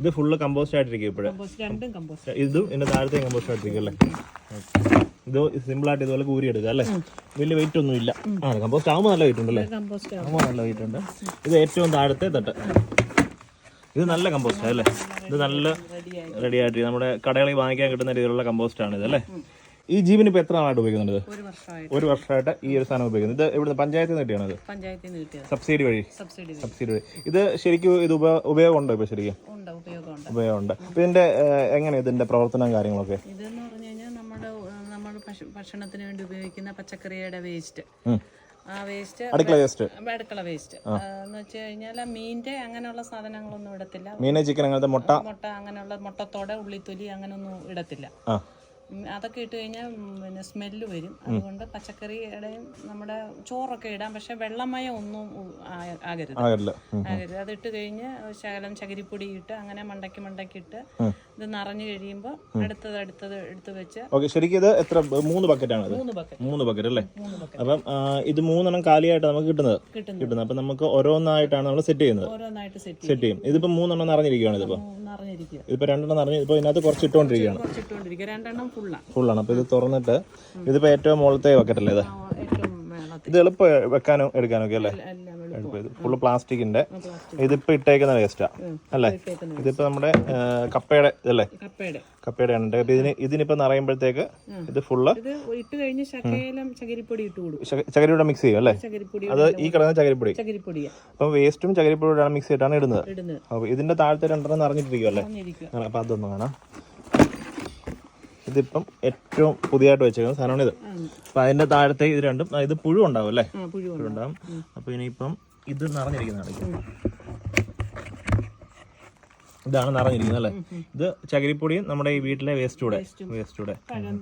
ഇത് full compost ആയിട്ടിരിക്കും ഇപ്പോഴും. രണ്ടും കമ്പോസ്റ്റ് ഇതും ഇതിന്റെ താഴത്തെ കമ്പോസ്റ്റ് ആയിട്ടിരിക്കും അല്ലേ? ഇത് സിമ്പിൾ ആയിട്ട് ഇതുപോലെ കൂരി എടുക്കുക അല്ലേ? വലിയ വെയിറ്റ് ഒന്നും ഇല്ല. ആ കമ്പോസ്റ്റ് ആകുമ്പോൾ നല്ല വെയിറ്റ് ഉണ്ടല്ലേ? ആകുമ്പോൾ നല്ല വെയിറ്റ് ഉണ്ട്. ഇത് ഏറ്റവും താഴത്തെ തട്ട്. ഇത് നല്ല കമ്പോസ്റ്റ് അല്ലേ? ഇത് നല്ല റെഡി ആയിട്ട്. നമ്മുടെ കടകളിൽ വാങ്ങിക്കാൻ കിട്ടുന്ന രീതിയിലുള്ള കമ്പോസ്റ്റ് ആണ് ഇത് അല്ലേ ഈ ജീവന് ഇപ്പൊ എത്ര നാളായിട്ട് ഉപയോഗിക്കുന്നുണ്ട്? ഒരു വർഷമായിട്ട്. ഒരു വർഷമായിട്ട് ഈ ഒരു സാധനം ഉപയോഗിക്കുന്നത് ഇത് ഇവിടുന്ന് പഞ്ചായത്തിൽ നിന്ന് കിട്ടിയാണത് പഞ്ചായത്തിൽ നിന്ന് കിട്ടിയത്. സബ്സിഡി വഴി. സബ്സിഡി സബ്സിഡി വഴി. ഇത് ശരിക്കും ഇത് ഉപ- ഉപയോഗമുണ്ടോ ഇപ്പൊ ശരിക്കും? ഉണ്ട് ഉപയോഗമുണ്ട്. ഉപയോഗമുണ്ട്. അപ്പൊ ഇതിന്റെ എങ്ങനെയാ എങ്ങനെ ഇതിന്റെ പ്രവർത്തനം കാര്യങ്ങളൊക്കെ? ഇതെന്ന് പറഞ്ഞു കഴിഞ്ഞാൽ നമ്മുടെ നമ്മൾ ഭക്ഷണത്തിന് വേണ്ടി ഉപയോഗിക്കുന്ന പച്ചക്കറിയുടെ വേസ്റ്റ്. ആ വേസ്റ്റ് അടുക്കള വേസ്റ്റ്. അടുക്കള വേസ്റ്റ്. എന്ന് വെച്ച് കഴിഞ്ഞാൽ മീന്റെ അങ്ങനെയുള്ള സാധനങ്ങളൊന്നും ഇടത്തില്ല. മീനെ ചിക്കൻ അങ്ങനത്തെ മുട്ട. മുട്ട അങ്ങനെയുള്ള മുട്ടത്തോടെ ഉള്ളിത്തൊലി അങ്ങനെയൊന്നും ഇടത്തില്ല. അതൊക്കെ ഇട്ട് കഴിഞ്ഞാൽ പിന്നെ സ്മെല്ല് വരും. അതുകൊണ്ട് പച്ചക്കറിയുടെയും നമ്മുടെ ചോറൊക്കെ ഇടാം. പക്ഷെ വെള്ളമയം ഒന്നും ആകരുത്. ആകരുത്. അതിട്ട് കഴിഞ്ഞ് ശകലം ചകിരിപ്പൊടി ഇട്ട് അങ്ങനെ മണ്ടക്കി മണ്ടക്കി ഇട്ട് ഇത് നിറഞ്ഞു കഴിയുമ്പോൾ അടുത്തത് അടുത്തത് എടുത്ത് വെച്ച് ഓക്കെ ശരിക്കും ഇത് എത്ര മൂന്ന് ബക്കറ്റ്. ആണ് മൂന്ന് ബക്കറ്റ് അല്ലേ? അപ്പം ഇത് മൂന്നെണ്ണം കാലിയായിട്ട് നമുക്ക് കിട്ടുന്നത്? കിട്ടുന്നു കിട്ടുന്നത്. അപ്പം നമുക്ക് ഓരോന്നായിട്ടാണ് നമ്മൾ സെറ്റ് ചെയ്യുന്നത്? ഓരോന്നായിട്ട് സെറ്റ് ചെയ്യും. ഇതിപ്പോ മൂന്നെണ്ണം നിറഞ്ഞിരിക്കുകയാണ് ഇതിപ്പോ? ഇതിപ്പോ രണ്ടെണ്ണം നിറഞ്ഞു ഇപ്പൊ ഇതിനകത്ത് കുറച്ച് ഇട്ടുകൊണ്ടിരിക്കുകയാണ് ഫുൾ ആണ് ഫുള്ളാണ് അപ്പൊ ഇത് തുറന്നിട്ട് ഇതിപ്പോ ഏറ്റവും മുകളത്തെ ബക്കറ്റ് അല്ലേ ഇത് ഇത് എളുപ്പം വെക്കാനും എടുക്കാനും ഒക്കെ അല്ലേ ഫുള്ള് പ്ലാസ്റ്റിക്കിന്റെ. പ്ലാസ്റ്റിക്. ഇതിപ്പോ ഇട്ടേക്കുന്ന വേസ്റ്റാ അല്ലേ? ഇതിപ്പോ നമ്മുടെ കപ്പയുടെ ഇതല്ലേ? കപ്പയുടെ. ആണ്. ഇതിന് ഇതിനിപ്പോ നിറയുമ്പോഴത്തേക്ക് ഇത് ഫുള്ള് ഇട്ട് കഴിഞ്ഞ് ചകരിപ്പൊടി മിക്സ് ചെയ്യും അല്ലേ? അത് ഈ കിടന്ന ചകിരിപ്പൊടി. അപ്പൊ വേസ്റ്റും ചകിരിപ്പൊടിയാണ് മിക്സ് ചെയ്തിട്ടാണ് ഇടുന്നത്. അപ്പൊ ഇതിന്റെ താഴത്തെ രണ്ടെണ്ണം നിറഞ്ഞിട്ടിരിക്കും അല്ലേ? അപ്പൊ അതൊന്നും കാണാം. ഇതിപ്പം ഏറ്റവും പുതിയതായിട്ട് വെച്ചേക്കുന്ന സാധനമാണ് ഇത്. അപ്പൊ അതിന്റെ താഴത്തെ ഇത് രണ്ടും ഇത് പുഴു ഉണ്ടാവും അല്ലേ പുഴു ഉണ്ടാവും അപ്പൊ ഇനിയിപ്പം ഇത് നിറഞ്ഞിരിക്കുന്നതാണ് ഇതാണ് നിറഞ്ഞിരിക്കുന്നത് അല്ലേ? ഇത് ചകിരിപ്പൊടിയും നമ്മുടെ ഈ വീട്ടിലെ വേസ്റ്റ് കൂടെ വേസ്റ്റ്. കൂടെ. പഴം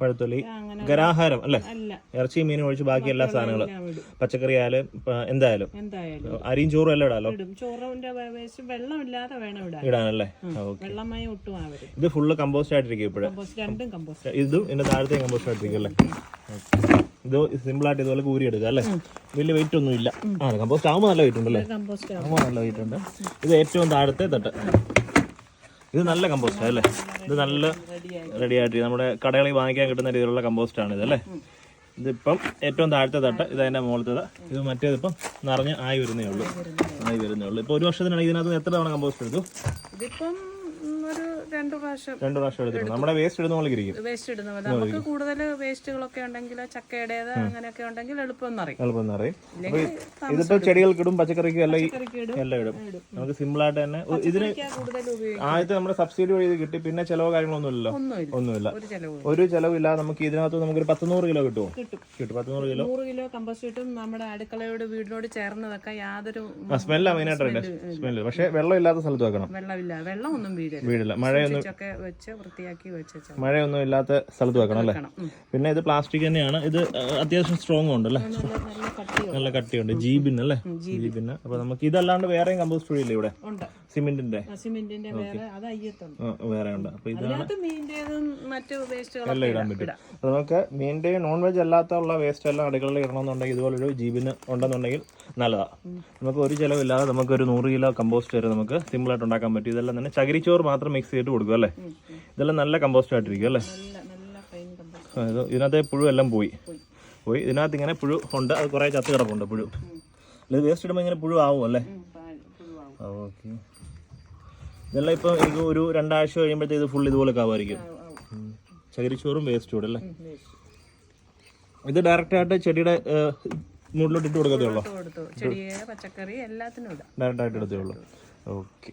പഴത്തൊലി. ഗരാഹാരം അല്ലേ? ഇറച്ചി മീനും ഒഴിച്ച് ബാക്കി എല്ലാ സാധനങ്ങളും. പച്ചക്കറി ആയാലും എന്തായാലും. അരിയും ചോറും എല്ലാം ഇടാലോ? ഇടാനല്ലേ? ഇത് ഫുള്ള് കമ്പോസ്റ്റ് ആയിട്ടിരിക്കും ഇപ്പോഴും. ഇതും ഇതിന്റെ താഴത്തെ കമ്പോസ്റ്റ് ആയിട്ടിരിക്കും അല്ലേ. ഇത് സിമ്പിൾ ആയിട്ട് ഇതുപോലെ കൂരി എടുക്കുക അല്ലേ വലിയ വെയിറ്റ് ഒന്നും ഇല്ല. ആ കമ്പോസ്റ്റ് ആകുമ്പോൾ നല്ല വെയിറ്റ് ഉണ്ടല്ലേ? കമ്പോസ്റ്റ് ആവും. ആകുമ്പോൾ നല്ല വെയിറ്റ് ഉണ്ട്. ഇത് ഏറ്റവും താഴത്തെ തട്ട്. ഇത് നല്ല കമ്പോസ്റ്റ് അല്ലേ? ഇത് നല്ല റെഡി ആയിട്ട് നമ്മുടെ കടകളിൽ വാങ്ങിക്കാൻ കിട്ടുന്ന രീതിയിലുള്ള കമ്പോസ്റ്റ് ആണ് ഇത് അല്ലേ? ഇതിപ്പം ഏറ്റവും താഴത്തെ തട്ട് ഇത് അതിന്റെ മുകളിലത്തെ ഇത് മറ്റേതിപ്പം നിറഞ്ഞ് ആയി വരുന്നേ ഉള്ളൂ. ആയി വരുന്നേ ഉള്ളൂ. ഇപ്പോൾ ഒരു വർഷത്തിനാണെങ്കിൽ ഇതിനകത്ത് എത്ര തവണ കമ്പോസ്റ്റ് എടുത്തു? ഇതിപ്പം ഒരു രണ്ട് പ്രാവശ്യം രണ്ട് പ്രാവശ്യം എടുത്തിട്ടുണ്ട്. നമ്മുടെ വേസ്റ്റ് ഇടുന്ന പോലെ ഇരിക്കും. വേസ്റ്റ് ഇടുന്ന പോലെ. നമുക്ക് കൂടുതൽ വേസ്റ്റുകളൊക്കെ ഉണ്ടെങ്കിൽ ചക്കയുടേത് അങ്ങനെയൊക്കെ ഉണ്ടെങ്കിൽ എളുപ്പം എന്നറിയും എളുപ്പം അറിയും ഇതിപ്പോ ചെടികൾക്ക് ഇടും പച്ചക്കറിക്കും എല്ലാം എല്ലാം ഇടും. നമുക്ക് സിമ്പിൾ ആയിട്ട് തന്നെ ഇതിന് ആദ്യത്തെ നമ്മുടെ സബ്സിഡി വഴി ഇത് കിട്ടി. പിന്നെ ചെലവ് കാര്യങ്ങളൊന്നും ഇല്ലല്ലോ. ഒന്നുമില്ല. ഒരു ചെലവില്ല നമുക്ക് ചെലവില്ലാതെ നമുക്ക് ഇതിനകത്ത് നമുക്കൊരു പത്തുനൂറ് കിലോ കിട്ടുമോ? കിട്ടും. കിട്ടും. പത്തുനൂറ് കിലോ? നൂറ് കിലോ കമ്പോസ്റ്റ് കിട്ടും നമ്മുടെ അടുക്കളയോട് വീടിനോട് ചേർന്നതൊക്കെ യാതൊരു സ്മെല്ലാ മെയിനായിട്ട് സ്മെല്ല് പക്ഷെ വെള്ളം ഇല്ലാത്ത സ്ഥലത്ത് വെക്കണം. വെള്ളമില്ല. വെള്ളം ഒന്നും വീഴരുത്. വീടില്ല മഴയൊന്നും ഒക്കെ വെച്ച് വൃത്തിയാക്കി വെച്ച് മഴയൊന്നും ഇല്ലാത്ത സ്ഥലത്ത് വെക്കണം അല്ലേ? പിന്നെ ഇത് പ്ലാസ്റ്റിക് തന്നെയാണ്. ഇത് അത്യാവശ്യം സ്ട്രോങ് ഉണ്ട് അല്ലേ? നല്ല നല്ല കട്ടിയോ നല്ല കട്ടിയുണ്ട്. ജീബിൻ അല്ലേ? ജീബിന് അപ്പൊ നമുക്ക് ഇതല്ലാണ്ട് വേറെയും കമ്പോസ്റ്റ് വഴി ഇല്ലേ ഇവിടെ സിമെന്റിന്റെ? വേറെ ഉണ്ട്. അപ്പൊ ഇതാണ് എല്ലാം ഇടാൻ പറ്റും. അപ്പൊ നമുക്ക് മീന്റെയും നോൺ വെജ് അല്ലാത്തുള്ള വേസ്റ്റ് എല്ലാം അടുക്കളയിൽ ഇടണമെന്നുണ്ടെങ്കിൽ ഇതുപോലൊരു ജീബിന് ഉണ്ടെന്നുണ്ടെങ്കിൽ നല്ലതാ. നമുക്ക് ഒരു ചിലവില്ലാതെ നമുക്ക് ഒരു നൂറ് കിലോ കമ്പോസ്റ്റ് വരെ നമുക്ക് സിമ്പിൾ ആയിട്ട് ഉണ്ടാക്കാൻ പറ്റും. ഇതെല്ലാം തന്നെ ചകിരിച്ചോറ് മാത്രം മിക്സ് ചെയ്തിട്ട് കൊടുക്കുക അല്ലേ? ഇതെല്ലാം നല്ല കമ്പോസ്റ്റ് ആയിട്ടിരിക്കും അല്ലേ? ഇതിനകത്തെ പുഴു എല്ലാം പോയി. പോയി. ഇതിനകത്ത് ഇങ്ങനെ പുഴു ഉണ്ട്. അത് കുറേ ചത്ത് കിടപ്പുണ്ട് പുഴു. അല്ലെങ്കിൽ വേസ്റ്റ് ഇടുമ്പോൾ ഇങ്ങനെ പുഴു ആവും അല്ലേ? ഓക്കെ ഇതെല്ലാം ഇപ്പം എനിക്ക് ഒരു രണ്ടാഴ്ച കഴിയുമ്പോഴത്തേക്ക് ഇത് ഫുൾ ഇതുപോലെ ആവുമായിരിക്കും. ചകിരിച്ചോറും വേസ്റ്റ് കൂടെ അല്ലേ? ഇത് ഡയറക്റ്റ് ആയിട്ട് ചെടിയുടെ മുകളിലോട്ട് ഇട്ട് കൊടുക്കത്തേ ഉള്ളൂ? ഡയറക്റ്റ് ആയിട്ട് എടുത്തേ ഉള്ളൂ. ഓക്കെ